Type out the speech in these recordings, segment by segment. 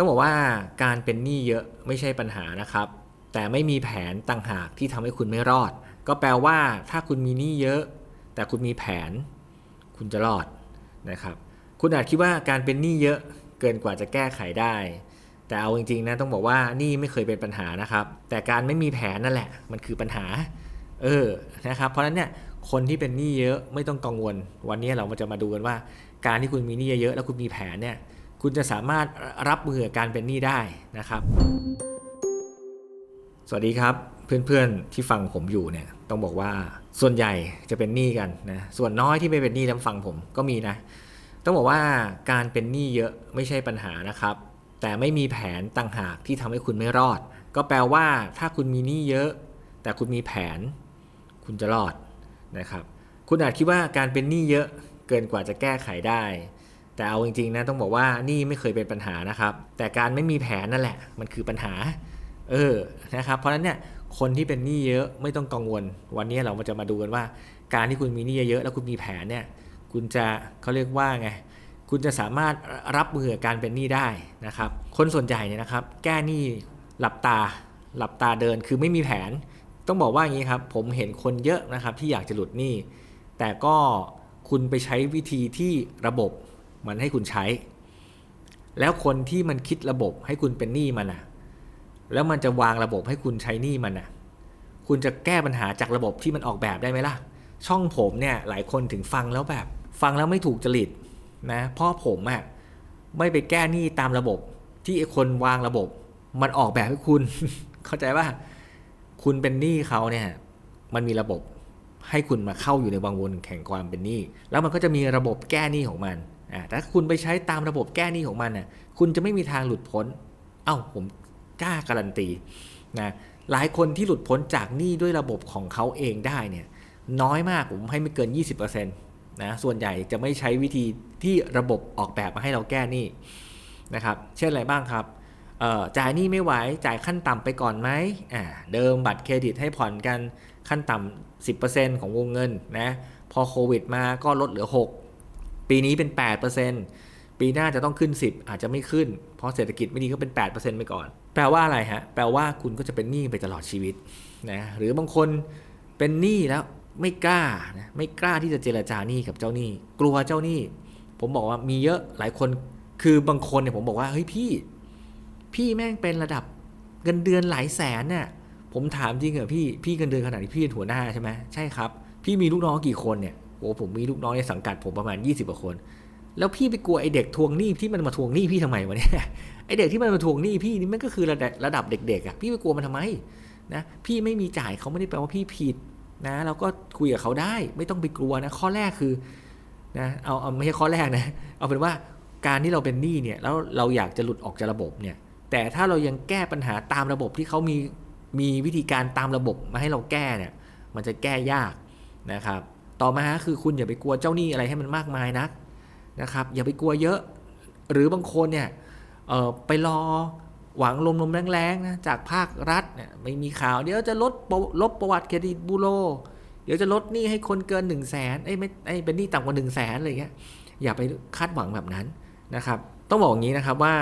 ต้องบอกว่าการเป็นหนี้เยอะไม่ใช่ปัญหานะครับ แต่ไม่มีแผนต่างหากที่ทำให้คุณไม่รอด ก็แปลว่าถ้าคุณมีหนี้เยอะ แต่คุณมีแผน คุณจะรอดนะครับ คุณอาจคิดว่าการเป็นหนี้เยอะเกินกว่าจะแก้ไขได้ แต่เอาจริงๆนะต้องบอกว่าหนี้ไม่เคยเป็นปัญหานะครับ แต่การไม่มีแผนนั่นแหละ มันคือปัญหา เออนะครับเพราะฉะนั้นเนี่ยคนที่เป็นหนี้เยอะไม่ต้องกังวล วันนี้เราจะมาดูกันว่า การที่คุณมีหนี้เยอะแล้วคุณมีแผนเนี่ย คุณจะสามารถรับมือกับการเป็นหนี้ได้นะครับ สวัสดีครับเพื่อนๆที่ฟังผมอยู่เนี่ยต้องบอกว่าส่วนใหญ่จะเป็นหนี้กันนะส่วนน้อยที่ไม่เป็นหนี้แล้วฟังผมก็มีนะ ต้องบอกว่าการเป็นหนี้เยอะไม่ใช่ปัญหานะครับ แต่ไม่มีแผนต่างหากที่ทำให้คุณไม่รอด ก็แปลว่าถ้าคุณมีหนี้เยอะ แต่คุณมีแผน คุณจะรอดนะครับ คุณอาจคิดว่าการเป็นหนี้เยอะเกินกว่าจะแก้ไขได้ แต่เอาจริงๆนะต้องบอกว่าหนี้ไม่เคยเป็นปัญหานะครับ แต่การไม่มีแผนนั่นแหละ มันคือปัญหา เออนะครับ เพราะฉะนั้นเนี่ยคนที่เป็นหนี้เยอะไม่ต้องกังวล วันนี้เราจะมาดูกันว่า การที่คุณมีหนี้เยอะแล้วคุณมีแผนเนี่ย คุณจะเขาเรียกว่าไงคุณจะสามารถรับมือกับการเป็นหนี้ได้นะครับ คนส่วนใหญ่เนี่ยนะครับ แก้หนี้หลับตา หลับตาเดินคือไม่มีแผน ต้องบอกว่าอย่างนี้ครับ ผมเห็นคนเยอะนะครับที่อยากจะหลุดหนี้แต่ก็คุณไปใช้วิธีที่ระบบ มันให้คุณใช้ แล้วคนที่มันคิดระบบให้คุณเป็นหนี้มันอะแล้วมันจะวางระบบให้คุณใช้หนี้มันอะคุณจะแก้ปัญหาจากระบบที่มันออกแบบได้ไหมล่ะ ช่องผมเนี่ยหลายคนถึงฟังแล้วแบบ ฟังแล้วไม่ถูกจริตนะเพราะผมอะไม่ไปแก้หนี้ตามระบบที่ไอ้คนวางระบบ มันออกแบบให้คุณ เข้าใจว่าคุณเป็นหนี้เขาเนี่ย มันมีระบบ ให้คุณมาเข้าอยู่ในวังวนแข่งความเป็นหนี้ แล้วมันก็จะมีระบบแก้หนี้ของมันอ่าแต่ถ้าคุณไปใช้ตามระบบแก้หนี้ของมันน่ะคุณจะไม่มีทางหลุดพ้น เอ้าผมกล้าการันตีนะหลายคนที่หลุดพ้นจากหนี้ด้วยระบบของเขาเองได้เนี่ยน้อยมากผมให้ไม่เกิน 20%นะส่วนใหญ่จะไม่ใช้วิธีที่ระบบออกแบบมาให้เราแก้หนี้นะครับ เช่นอะไรบ้างครับ จ่ายหนี้ไม่ไหวจ่ายขั้นต่ำไปก่อนไหมอ่าเดิมบัตรเครดิตให้ผ่อนกันขั้นต่ำ10%ของวงเงินนะพอโควิดมาก็ลดเหลือ 6 ปีนี้เป็น 8%ปีหน้าจะต้องขึ้น 10 อาจจะไม่ขึ้น เพราะเศรษฐกิจไม่ดีก็เป็น 8%ไปก่อน แปลว่าอะไรฮะ แปลว่าคุณก็จะเป็นหนี้ไปตลอดชีวิตนะหรือบางคนเป็นหนี้แล้วไม่กล้านะไม่กล้าที่จะเจรจาหนี้กับเจ้าหนี้ กลัวเจ้าหนี้ ผมบอกว่ามีเยอะหลายคนคือบางคนเนี่ยผมบอกว่าเฮ้ยพี่ พี่แม่งเป็นระดับเงินเดือนหลายแสนเนี่ยผมถามจริงเหรอพี่พี่เงินเดือนขนาดนี้พี่เป็นหัวหน้าใช่ไหมใช่ครับ พี่มีลูกน้องกี่คนเนี่ยโอ้ผมมีลูกน้องในสังกัดผมประมาณ 20กว่าคน แล้วพี่ไปกลัวไอเด็กทวงหนี้ที่มันมาทวงหนี้พี่ทำไมวะเนี่ยไอเด็กที่มันมาทวงหนี้พี่นี่มันก็คือระดับระดับเด็กๆอะพี่ไปกลัวมันทำไมนะพี่ไม่มีจ่ายเขาไม่ได้แปลว่าพี่ผิดนะเราก็คุยกับเขาได้ไม่ต้องไปกลัวนะข้อแรกคือนะเอาเอาไม่ใช่ข้อแรกนะเอาเป็นว่าการที่เราเป็นหนี้เนี่ยแล้วเราอยากจะหลุดออกจากระบบเนี่ย แต่ถ้าเรายังแก้ปัญหาตามระบบที่เขามีมีวิธีการตามระบบมาให้เราแก้เนี่ย มันจะแก้ยากนะครับ ต่อมาคือคุณอย่าไปกลัวเจ้าหนี้อะไรให้มันมากมายนักนะครับ อย่าไปกลัวเยอะ หรือบางคนเนี่ยไปรอหวังลมลมแรงๆนะจากภาครัฐเนี่ยไม่มีข่าว เดี๋ยวจะลดลบประวัติเครดิตบูโรเดี๋ยวจะลดหนี้ให้คนเกิน1นึ่งแสนไอ้ไม่ไอ้เป็นหนี้ต่ำกว่า1นึ่งแสนอะไรเงี้ยอย่าไปคาดหวังแบบนั้นนะครับ ต้องบอกอย่างนี้นะครับว่า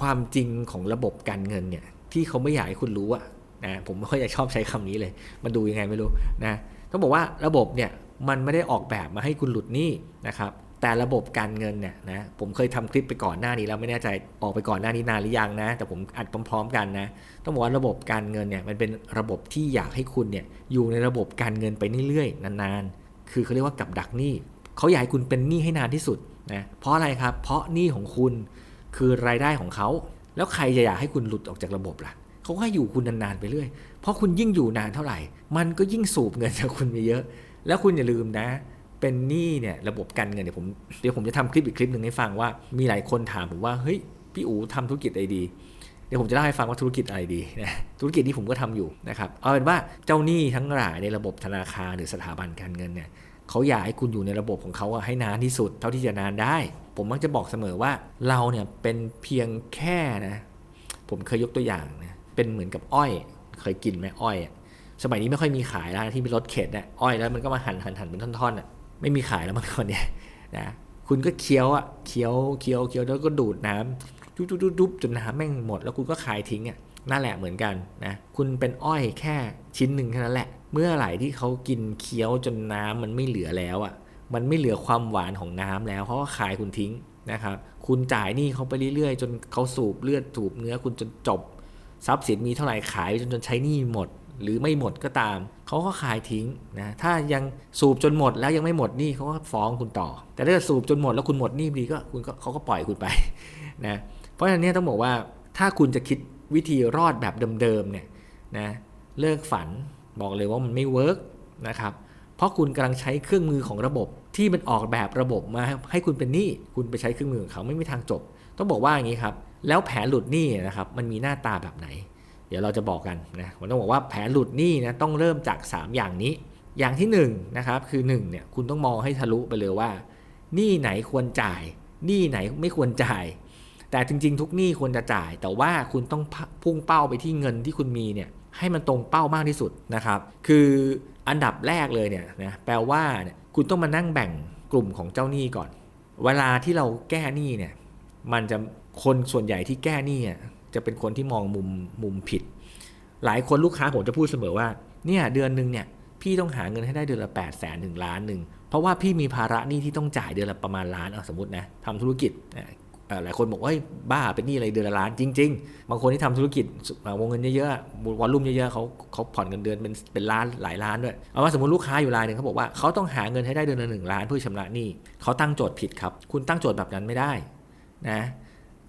ความจริงของระบบการเงินเนี่ยที่เขาไม่อยากให้คุณรู้อะนะผมไม่ค่อยจะชอบใช้คำนี้เลย มันดูยังไงไม่รู้นะต้องบอกว่าระบบเนี่ยมันไม่ได้ออกแบบมาให้คุณหลุดหนี้นะครับแต่ระบบการเงินเนี่ยนะผมเคยทำคลิปไปก่อนหน้านี้แล้วไม่แน่ใจออกไปก่อนหน้านี้นานหรือยังนะ แต่ผมอัดพร้อมๆกันนะต้องบอกว่าระบบการเงินเนี่ยมันเป็นระบบที่อยากให้คุณเนี่ยอยู่ในระบบการเงินไปเรื่อยๆนานๆ คือเขาเรียกว่ากับดักหนี้เขาอยากให้คุณเป็นหนี้ให้นานที่สุดนะเพราะอะไรครับเพราะหนี้ของคุณ คือรายได้ของเขา แล้วใครจะอยากให้คุณหลุดออกจากระบบล่ะเขาให้อยู่คุณนานๆไปเรื่อย เพราะคุณยิ่งอยู่นานเท่าไหร่ มันก็ยิ่งสูบเงินจากคุณไปเยอะ แล้วคุณอย่าลืมนะ เป็นหนี้เนี่ยระบบการเงินเดี๋ยวผมเดี๋ยวผมจะทำคลิปอีกคลิปหนึ่งให้ฟังว่า มีหลายคนถามผมว่าเฮ้ยพี่อู๋ทำธุรกิจอะไรดีเดี๋ยวผมจะเล่าให้ฟังว่าธุรกิจอะไรดีนะธุรกิจที่ผมก็ทำอยู่นะครับเอาเป็นว่าเจ้าหนี้ทั้งหลายในระบบธนาคารหรือสถาบันการเงินเนี่ย เขาอยากให้คุณอยู่ในระบบของเขาให้นานที่สุด เท่าที่จะนานได้ ผมมักจะบอกเสมอว่าเราเนี่ยเป็นเพียงแค่นะ ผมเคยยกตัวอย่างนะเป็นเหมือนกับอ้อย เคยกินไหมอ้อยอะสมัยนี้ไม่ค่อยมีขายแล้วที่มีรถเข็นน่ะอ้อยแล้วมันก็มาหั่นหั่นหั่นเป็นท่อนๆอะไม่มีขายแล้วเมื่อก่อนเนี่ยนะคุณก็เคี้ยวอะเคี้ยวเคี้ยวเคี้ยวแล้วก็ดูดน้ำจุ๊บๆๆๆจนน้ำแม่งหมดแล้วคุณก็ขายทิ้งอะนั่นแหละเหมือนกันนะคุณเป็นอ้อยแค่ชิ้นหนึ่งแค่นั้นแหละ เมื่อไหร่ที่เขากินเคี้ยวจนน้ำมันไม่เหลือแล้วอะมันไม่เหลือความหวานของน้ำแล้วเขาก็ขายคุณทิ้งนะครับ คุณจ่ายหนี้เขาไปเรื่อยๆ จนเขาสูบเลือดสูบเนื้อคุณจนจบ ทรัพย์สินมีเท่าไหร่ขายจนจนใช้หนี้หมด หรือไม่หมดก็ตาม เขาก็ขายทิ้งนะ ถ้ายังสูบจนหมดแล้วยังไม่หมดหนี้เขาก็ฟ้องคุณต่อ แต่ถ้าสูบจนหมดแล้วคุณหมดหนี้ดีก็คุณก็เขาก็ปล่อยคุณไปนะ เพราะฉะนั้นเนี่ยต้องบอกว่าถ้าคุณจะคิดวิธีรอดแบบเดิมๆเนี่ยนะเลิกฝัน บอกเลยว่ามันไม่เวิร์กนะครับเพราะคุณกำลังใช้เครื่องมือของระบบ ที่มันออกแบบระบบมาให้คุณเป็นหนี้คุณไปใช้เครื่องมือของเขาไม่มีทางจบ ต้องบอกว่าอย่างนี้ครับแล้วแผนหลุดหนี้นะครับมันมีหน้าตาแบบไหน เดี๋ยวเราจะบอกกันนะผมต้องบอกว่าแผนหลุดหนี้นะต้องเริ่มจาก 3 อย่างนี้ อย่างที่1นนะครับคือ1เนี่ยคุณต้องมองให้ทะลุไปเลยว่าหนี้ไหนควรจ่ายหนี้ไหนไม่ควรจ่าย แต่จริง ๆ ทุกหนี้ควรจะจ่าย แต่ว่าคุณต้องพุ่งเป้าไปที่เงินที่คุณมีเนี่ย ให้มันตรงเป้ามากที่สุดนะครับ คืออันดับแรกเลยเนี่ยนะแปลว่าเนี่ยคุณต้องมานั่งแบ่งกลุ่มของเจ้าหนี้ก่อน เวลาที่เราแก้หนี้เนี่ยมันจะคนส่วนใหญ่ที่แก้หนี้อะจะเป็นคนที่มองมุมมุมผิด หลายคนลูกค้าผมจะพูดเสมอว่าเนี่ยเดือนหนึ่งเนี่ยพี่ต้องหาเงินให้ได้เดือนละ8ปดแสนถึงล้านหนึ่งเพราะว่าพี่มีภาระหนี้ที่ต้องจ่ายเดือนละประมาณล้านเอาสมมตินะทำธุรกิจ หลายคนบอกว่าบ้าเป็นหนี้อะไรเดือนละล้านจริง ๆ บางคนที่ทำธุรกิจวงเงินเยอะๆวอลลุ่มเยอะๆเขาเขาผ่อนเงินเดือนเป็นเป็นล้านหลายล้านด้วยเอาว่าสมมติลูกค้าอยู่รายหนึ่งเขาบอกว่าเขาต้องหาเงินให้ได้เดือนละหนึ่งล้านเพื่อชำระหนี้เขาตั้งโจทย์ผิดครับ คุณตั้งโจทย์แบบนั้นไม่ได้นะ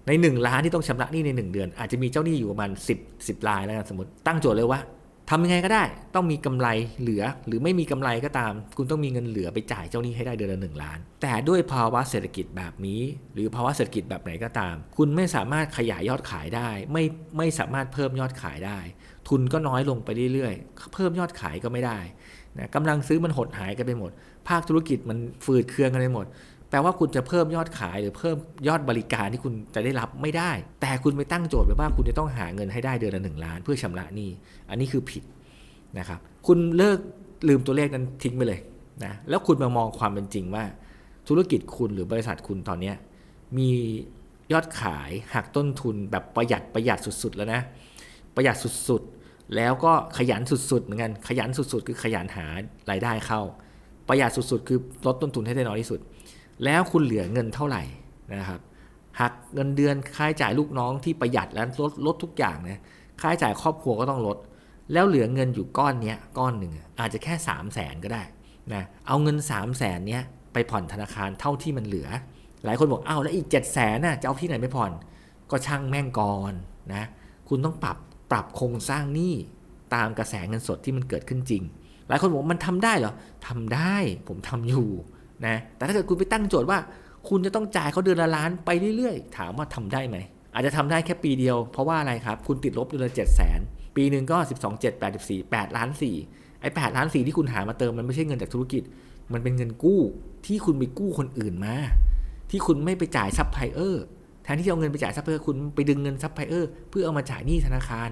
ใน 1 ล้านที่ต้องชำระหนี้ใน 1 เดือน อาจจะมีเจ้าหนี้อยู่ประมาณ10 10รายแล้วกันสมมติตั้งโจทย์เลยว่า ทำยังไงก็ได้ต้องมีกำไรเหลือหรือไม่มีกำไรก็ตาม คุณต้องมีเงินเหลือไปจ่ายเจ้าหนี้ให้ได้เดือนละหนึ่งล้าน แต่ด้วยภาวะเศรษฐกิจแบบนี้ หรือภาวะเศรษฐกิจแบบไหนก็ตาม คุณไม่สามารถขยายยอดขายได้ ไม่ไม่สามารถเพิ่มยอดขายได้ ทุนก็น้อยลงไปเรื่อยๆ เพิ่มยอดขายก็ไม่ได้นะกำลังซื้อมันหดหายกันไปหมด ภาคธุรกิจมันฝืดเคืองกันไปหมด แปลว่าคุณจะเพิ่มยอดขายหรือเพิ่มยอดบริการที่คุณจะได้รับไม่ได้ แต่คุณไปตั้งโจทย์ไว้ว่าคุณจะต้องหาเงินให้ได้เดือนละหนึ่งล้าน เพื่อชำระหนี้อันนี้คือผิดนะครับ คุณเลิกลืมตัวเลขนั้นทิ้งไปเลยนะแล้วคุณมามองความเป็นจริงว่า ธุรกิจคุณหรือบริษัทคุณตอนนี้มียอดขายหักต้นทุนแบบประหยัดประหยัดสุดๆแล้วนะ ประหยัดสุดๆ แล้วก็ขยันสุดๆเหมือนกันขยันสุดๆ คือขยันหารายได้เข้า ประหยัดสุดๆ คือลดต้นทุนให้ได้น้อยที่สุด แล้วคุณเหลือเงินเท่าไหร่นะครับหักเงินเดือนค่าใช้จ่ายลูกน้องที่ประหยัดแล้วลดลดทุกอย่างนะค่าใช้จ่ายครอบครัวก็ต้องลด แล้วเหลือเงินอยู่ก้อนเนี้ยก้อนหนึ่งอาจจะแค่3 0 0แสนก็ได้นะเอาเงิน 3 0 0แสนเนี้ยไปผ่อนธนาคารเท่าที่มันเหลือ หลายคนบอกอ้าวแล้วอีก 7 0 0แสนน่ะจะเอาที่ไหนไปผ่อนก็ช่างแม่งก่อนนะคุณต้องปรับปรับโครงสร้างหนี้ตามกระแสเงินสดที่มันเกิดขึ้นจริง หลายคนบอกมันทำได้เหรอทำได้ผมทำอยู่ นะแต่ถ้าเกิดคุณไปตั้งโจทย์ว่า คุณจะต้องจ่ายเขาเดือนละล้านไปเรื่อยๆ ถามว่าทำได้ไหม อาจจะทำได้แค่ปีเดียว เพราะว่าอะไรครับ คุณติดลบเดือนละเจ็ดแสนปีหนึ่งก็ 12 7 84 8ล้าน4ไอ้8ล้าน4ที่คุณหามาเติมมันไม่ใช่เงินจากธุรกิจ มันเป็นเงินกู้ที่คุณไปกู้คนอื่นมา ที่คุณไม่ไปจ่ายซัพพลายเออร์แทนที่จะเอาเงินไปจ่ายซัพพลายเออร์คุณไปดึงเงินซัพพลายเออร์เพื่อเอามาจ่ายหนี้ธนาคาร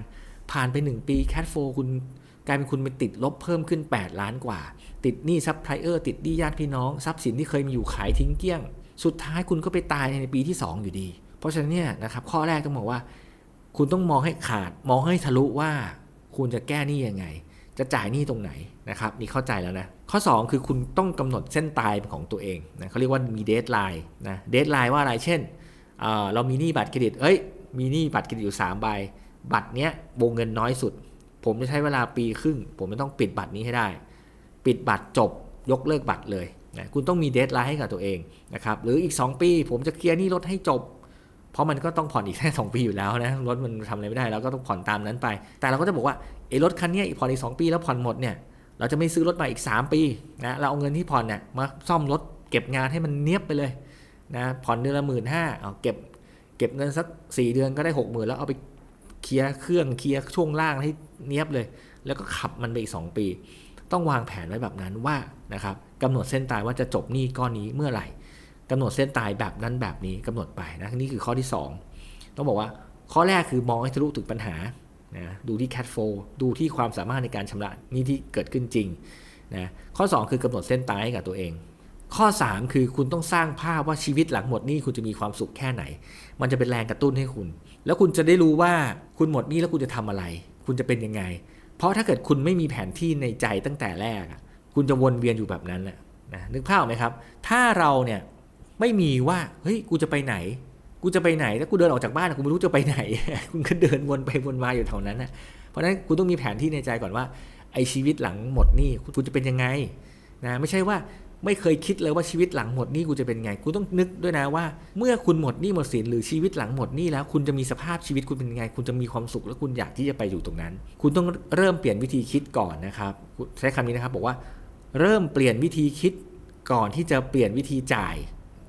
ผ่านไป 1 ปีแคดโฟคุณ กลายเป็นคุณไปติดลบเพิ่มขึ้น 8 ล้านกว่า ติดหนี้ซัพพลายเออร์ติดหนี้ญาติพี่น้องทรัพย์สินที่เคยมีอยู่ขายทิ้งเกลี้ยง สุดท้ายคุณก็ไปตายในปีที่ 2 อยู่ดี เพราะฉะนั้นเนี่ยนะครับข้อแรกต้องบอกว่า คุณต้องมองให้ขาดมองให้ทะลุว่าคุณจะแก้หนี้ยังไง จะจ่ายหนี้ตรงไหนนะครับนี่เข้าใจแล้วนะข้อ 2 คือคุณต้องกำหนดเส้นตายของตัวเองนะเขาเรียกว่ามีเดทไลน์นะเดทไลน์ว่าอะไรเช่นเเรามีหนี้บัตรเครดิตเอ้ยมีหนี้บัตรเครดิตอยู่3ใบบัตรเนี้ยวงเงินน้อยสุด ผมจะใช้เวลาปีครึ่ง ผมจะต้องปิดบัตรนี้ให้ได้ ปิดบัตรจบยกเลิกบัตรเลยนะคุณต้องมีเดทไลน์ให้กับตัวเองนะครับหรืออีก 2 ปี ผมจะเคลียร์หนี้รถให้จบ เพราะมันก็ต้องผ่อนอีกแค่2ปีอยู่แล้วนะรถมันทำอะไรไม่ได้เราก็ต้องผ่อนตามนั้นไป แต่เราก็จะบอกว่าไอ้รถคันนี้อีกผ่อนอีก 2 ปีแล้วผ่อนหมดเนี่ยเราจะไม่ซื้อรถใหม่อีก 3 ปีนะเราเอาเงินที่ผ่อนเนี่ยมาซ่อมรถเก็บงานให้มันเนียบไปเลยนะผ่อนเดือนละหมื่นห้าเอาเก็บเก็บเงินสัก 4 เดือนก็ได้ 6 0,000 แล้วเอาไป เคลียร์เครื่องเคลียร์ช่วงล่างให้เนียบเลย แล้วก็ขับมันไปอีก 2 ปี ต้องวางแผนไว้แบบนั้นว่านะครับกำหนดเส้นตายว่าจะจบหนี้ก้อนนี้เมื่อไหร่กำหนดเส้นตายแบบนั้นแบบนี้กำหนดไปนะนี่คือข้อที่ 2 ต้องบอกว่าข้อแรกคือมองให้ทะลุถึงปัญหานะดูที่ cash flow ดูที่ความสามารถในการชำระหนี้ที่เกิดขึ้นจริงนะข้อ 2 คือกำหนดเส้นตายให้กับตัวเอง ข้อ 3 คือคุณต้องสร้างภาพว่าชีวิตหลังหมดหนี้คุณจะมีความสุขแค่ไหน มันจะเป็นแรงกระตุ้นให้คุณ แล้วคุณจะได้รู้ว่าคุณหมดหนี้แล้วคุณจะทำอะไร คุณจะเป็นยังไง เพราะถ้าเกิดคุณไม่มีแผนที่ในใจตั้งแต่แรกคุณจะวนเวียนอยู่แบบนั้นแหละนะนึกภาพไหมครับ ถ้าเราเนี่ยไม่มีว่าเฮ้ยกูจะไปไหน กูจะไปไหนถ้ากูเดินออกจากบ้านกูไม่รู้จะไปไหน คุณก็เดินวนไปวนมาอยู่แถวนั้นนะเพราะฉะนั้นคุณต้องมีแผนที่ในใจก่อนว่าไอ้ชีวิตหลังหมดนี้คุณจะเป็นยังไงนะไม่ใช่ว่า ไม่เคยคิดเลยว่าชีวิตหลังหมดนี้กูจะเป็นไงคุณต้องนึกด้วยนะว่า เมื่อคุณหมดนี้หมดสินหรือชีวิตหลังหมดนี้แล้ว คุณจะมีสภาพชีวิตคุณเป็นไง คุณจะมีความสุขและคุณอยากที่จะไปอยู่ตรงนั้น คุณต้องเริ่มเปลี่ยนวิธีคิดก่อนนะครับ ใช้คำนี้นะครับบอกว่า เริ่มเปลี่ยนวิธีคิดก่อนที่จะเปลี่ยนวิธีจ่าย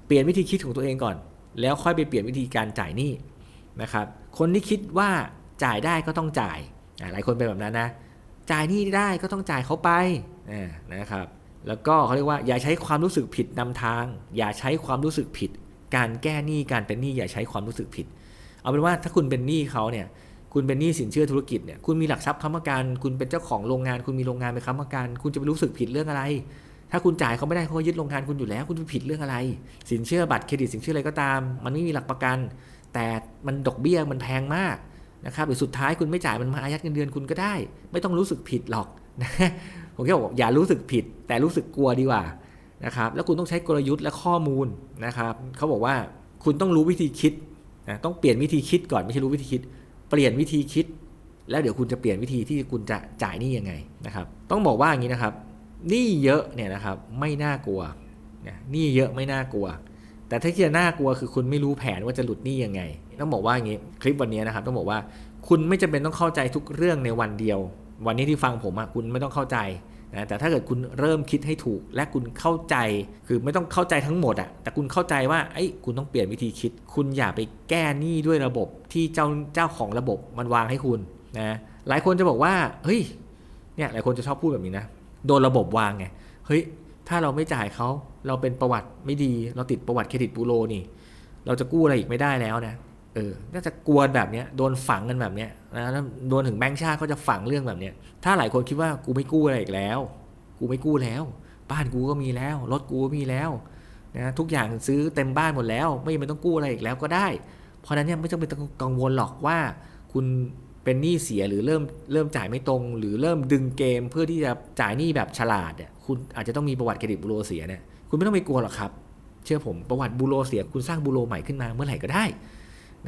เปลี่ยนวิธีคิดของตัวเองก่อน แล้วค่อยไปเปลี่ยนวิธีการจ่ายหนี้นะครับ คนที่คิดว่าจ่ายได้ก็ต้องจ่ายหลายคนเป็นแบบนั้นนะ จ่ายหนี้ได้ก็ต้องจ่ายเขาไปนะครับ แล้วก็เขาเรียกว่าอย่าใช้ความรู้สึกผิดนำทาง อย่าใช้ความรู้สึกผิด การแก้หนี้การเป็นหนี้อย่าใช้ความรู้สึกผิด เอาเป็นว่าถ้าคุณเป็นหนี้เขาเนี่ยคุณเป็นหนี้สินเชื่อธุรกิจเนี่ยคุณมีหลักทรัพย์ค้ำประกัน คุณเป็นเจ้าของโรงงาน คุณมีโรงงานไปค้ำประกัน คุณจะไปรู้สึกผิดเรื่องอะไร ถ้าคุณจ่ายเขาไม่ได้เขายึดโรงงานคุณอยู่แล้ว คุณจะผิดเรื่องอะไร สินเชื่อบัตรเครดิตสินเชื่ออะไรก็ตาม มันไม่มีหลักประกัน แต่มันดอกเบี้ยมันแพงมากนะครับหรือสุดท้ายคุณไม่จ่ายมันมาอายัดเงินเดือนคุณก็ได้ ไม่ต้องรู้สึกผิดหรอก ผมแค่บอกอย่ารู้สึกผิด แต่รู้สึกกลัวดีกว่านะครับ แล้วคุณต้องใช้กลยุทธ์และข้อมูลนะครับเขาบอกว่าคุณต้องรู้วิธีคิดนะต้องเปลี่ยนวิธีคิดก่อนไม่ใช่รู้วิธีคิด เปลี่ยนวิธีคิด แล้วเดี๋ยวคุณจะเปลี่ยนวิธีที่คุณจะจ่ายนี้ยังไงนะครับ ต้องบอกว่าอย่างนี้นะครับนี้เยอะเนี่ยนะครับไม่น่ากลัวนี้เยอะไม่น่ากลัว แต่ถ้าที่จะน่ากลัวคือคุณไม่รู้แผนว่าจะหลุดนี้ยังไง ต้องบอกว่าอย่างนี้คลิปวันนี้นะครับ ต้องบอกว่าคุณไม่จำเป็นต้องเข้าใจทุกเรื่องในวันเดียว วันนี้ที่ฟังผมอะคุณไม่ต้องเข้าใจนะแต่ถ้าเกิดคุณเริ่มคิดให้ถูกและคุณเข้าใจคือไม่ต้องเข้าใจทั้งหมดอะแต่คุณเข้าใจว่าไอ้คุณต้องเปลี่ยนวิธีคิด คุณอย่าไปแก้หนี้ด้วยระบบที่เจ้าเจ้าของระบบมันวางให้คุณนะหลายคนจะบอกว่าเฮ้ยเนี่ยหลายคนจะชอบพูดแบบนี้นะโดนระบบวางไงเฮ้ยถ้าเราไม่จ่ายเขาเราเป็นประวัติไม่ดี เราติดประวัติเครดิตบูโรนี่ เราจะกู้อะไรอีกไม่ได้แล้วนะ เออน่าจะกลัวแบบเนี้ยโดนฝังกันแบบเนี้ยนะโดนถึงแบงค์ชาติก็จะฝังเรื่องแบบเนี้ยถ้าหลายคนคิดว่ากูไม่กู้อะไรอีกแล้ว กูไม่กู้แล้ว บ้านกูก็มีแล้ว รถกูก็มีแล้วนะทุกอย่างซื้อเต็มบ้านหมดแล้ว ไม่จำเป็นต้องกู้อะไรอีกแล้วก็ได้ เพราะนั้นเนี่ยไม่จำเป็นต้องกังวลหรอกว่า คุณเป็นหนี้เสียหรือเริ่มเริ่มจ่ายไม่ตรง หรือเริ่มดึงเกมเพื่อที่จะจ่ายหนี้แบบฉลาดเนี่ยคุณอาจจะต้องมีประวัติเครดิตบูโรเสียเนี่ยคุณไม่ต้องไปกลัวหรอกครับ เชื่อผมประวัติบูโรเสียคุณสร้างบูโรใหม่ขึ้นมาเมื่อไหร่ก็ได้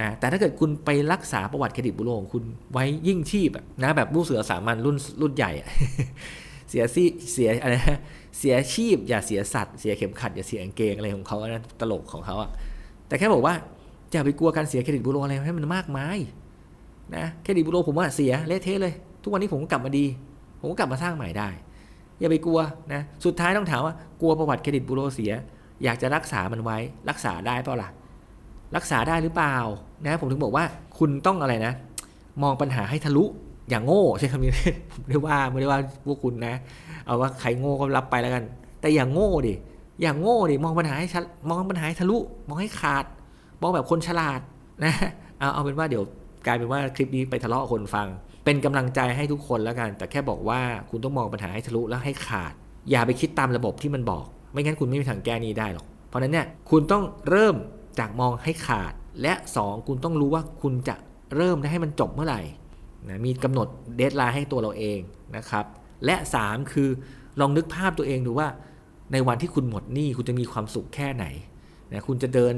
นะแต่ถ้าเกิดคุณไปรักษาประวัติเครดิตบูโรของคุณไว้ยิ่งชีพนะแบบลูกเสือสามัญรุ่นรุ่นใหญ่ เสียซีเสียอะไรเสียชีพ อย่าเสียสัตว์เสียเข็มขัดอย่าเสียเกงอะไรของเขานะตลกของเขาอะแต่แค่บอกว่าอย่าไปกลัวการเสียเครดิตบูโรอะไรให้มันมากมายนะเครดิตบูโรผมว่าเสียเละเทะเลย ทุกวันนี้ผมก็กลับมาดี ผมก็กลับมาสร้างใหม่ได้ อย่าไปกลัวนะสุดท้ายต้องถามว่ากลัวประวัติเครดิตบูโรเสีย อยากจะรักษามันไว้รักษาได้เปล่าล่ะ รักษาได้หรือเปล่านะผมถึงบอกว่าคุณต้องอะไรนะ มองปัญหาให้ทะลุอย่างโง่ใช่คำนี้ผมไม่ได้ว่าไม่ได้ว่าพวกคุณนะ เอาว่าใครโง่ก็รับไปแล้วกัน แต่อย่างโง่ดิอย่างโง่ดิมองปัญหาให้มองปัญหาให้ทะลุมองให้ขาด มองแบบคนฉลาดนะเอาเอาเป็นว่าเดี๋ยวกลายเป็นว่าคลิปนี้ไปทะเลาะคนฟัง เป็นกำลังใจให้ทุกคนแล้วกัน แต่แค่บอกว่าคุณต้องมองปัญหาให้ทะลุแล้วให้ขาด อย่าไปคิดตามระบบที่มันบอก ไม่งั้นคุณไม่มีทางแก้นี้ได้หรอกเพราะนั้นเนี่ยคุณต้องเริ่ม จากมองให้ขาด และ 2 คุณต้องรู้ว่าคุณจะเริ่มได้ให้มันจบเมื่อไหร่นะมีกำหนดเดทไลน์ให้ตัวเราเองนะครับ และ 3 คือลองนึกภาพตัวเองดูว่า ในวันที่คุณหมดหนี้คุณจะมีความสุขแค่ไหนนะคุณจะเดิน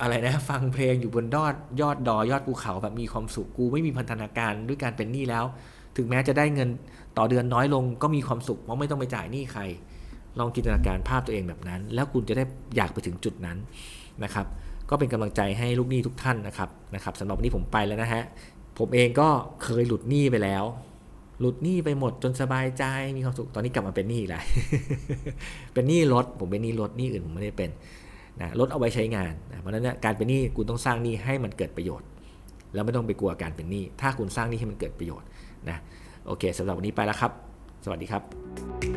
อะไรนะฟังเพลงอยู่บนยอดยอดดอยอดภูเขาแบบมีความสุขกูไม่มีพันธนาการด้วยการเป็นหนี้แล้ว ถึงแม้จะได้เงินต่อเดือนน้อยลงก็มีความสุขเพราะไม่ต้องไปจ่ายหนี้ใคร ลองจินตนาการภาพตัวเองแบบนั้น แล้วคุณจะได้อยากไปถึงจุดนั้นนะครับ ก็เป็นกำลังใจให้ลูกหนี้ทุกท่านนะครับนะครับสำหรับวันนี้ผมไปแล้วนะฮะผมเองก็เคยหลุดหนี้ไปแล้ว หลุดหนี้ไปหมดจนสบายใจมีความสุขตอนนี้กลับมาเป็นหนี้อีกแล้วเป็นหนี้รถผมเป็นหนี้รถหนี้อื่นผมไม่ได้เป็นนะลดเอาไว้ใช้งานนะเพราะฉะนั้นการเป็นหนี้คุณต้องสร้างหนี้ให้มันเกิดประโยชน์ แล้วไม่ต้องไปกลัวการเป็นหนี้ถ้าคุณสร้างหนี้ให้มันเกิดประโยชน์นะโอเคสำหรับวันนี้ไปแล้วครับ สวัสดีครับ